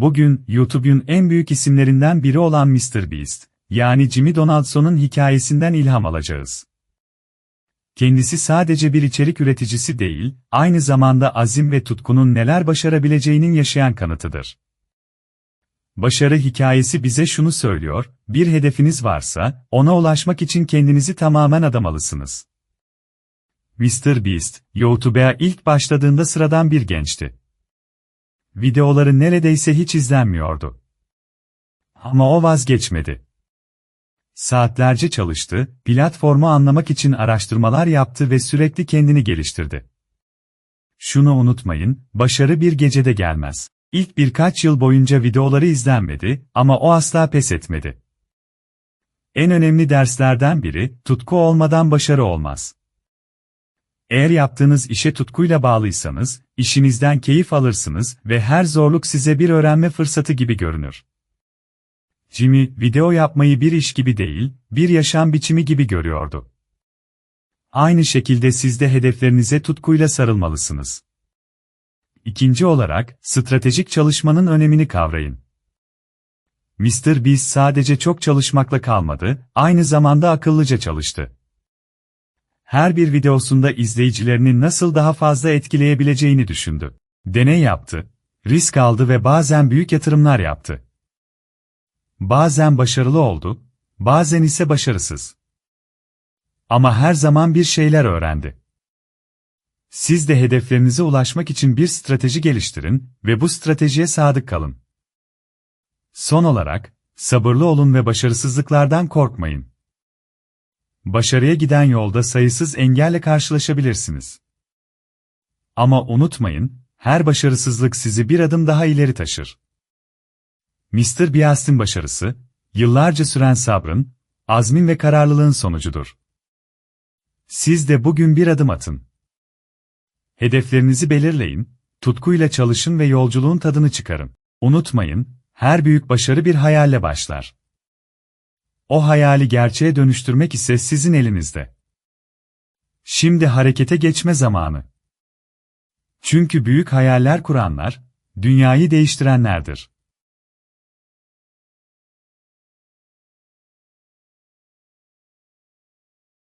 Bugün, YouTube'un en büyük isimlerinden biri olan MrBeast, yani Jimmy Donaldson'un hikayesinden ilham alacağız. Kendisi sadece bir içerik üreticisi değil, aynı zamanda azim ve tutkunun neler başarabileceğinin yaşayan kanıtıdır. Başarı hikayesi bize şunu söylüyor, bir hedefiniz varsa, ona ulaşmak için kendinizi tamamen adamalısınız. Mr. Beast, YouTube'a ilk başladığında sıradan bir gençti. Videoları neredeyse hiç izlenmiyordu. Ama o vazgeçmedi. Saatlerce çalıştı, platformu anlamak için araştırmalar yaptı ve sürekli kendini geliştirdi. Şunu unutmayın, başarı bir gecede gelmez. İlk birkaç yıl boyunca videoları izlenmedi ama o asla pes etmedi. En önemli derslerden biri, tutku olmadan başarı olmaz. Eğer yaptığınız işe tutkuyla bağlıysanız, işinizden keyif alırsınız ve her zorluk size bir öğrenme fırsatı gibi görünür. Jimmy, video yapmayı bir iş gibi değil, bir yaşam biçimi gibi görüyordu. Aynı şekilde siz de hedeflerinize tutkuyla sarılmalısınız. İkinci olarak, stratejik çalışmanın önemini kavrayın. Mr. Beast sadece çok çalışmakla kalmadı, aynı zamanda akıllıca çalıştı. Her bir videosunda izleyicilerini nasıl daha fazla etkileyebileceğini düşündü. Deney yaptı, risk aldı ve bazen büyük yatırımlar yaptı. Bazen başarılı oldu, bazen ise başarısız. Ama her zaman bir şeyler öğrendi. Siz de hedeflerinize ulaşmak için bir strateji geliştirin ve bu stratejiye sadık kalın. Son olarak, sabırlı olun ve başarısızlıklardan korkmayın. Başarıya giden yolda sayısız engelle karşılaşabilirsiniz. Ama unutmayın, her başarısızlık sizi bir adım daha ileri taşır. Mr. Beast'in başarısı, yıllarca süren sabrın, azmin ve kararlılığın sonucudur. Siz de bugün bir adım atın. Hedeflerinizi belirleyin, tutkuyla çalışın ve yolculuğun tadını çıkarın. Unutmayın, her büyük başarı bir hayalle başlar. O hayali gerçeğe dönüştürmek ise sizin elinizde. Şimdi harekete geçme zamanı. Çünkü büyük hayaller kuranlar, dünyayı değiştirenlerdir.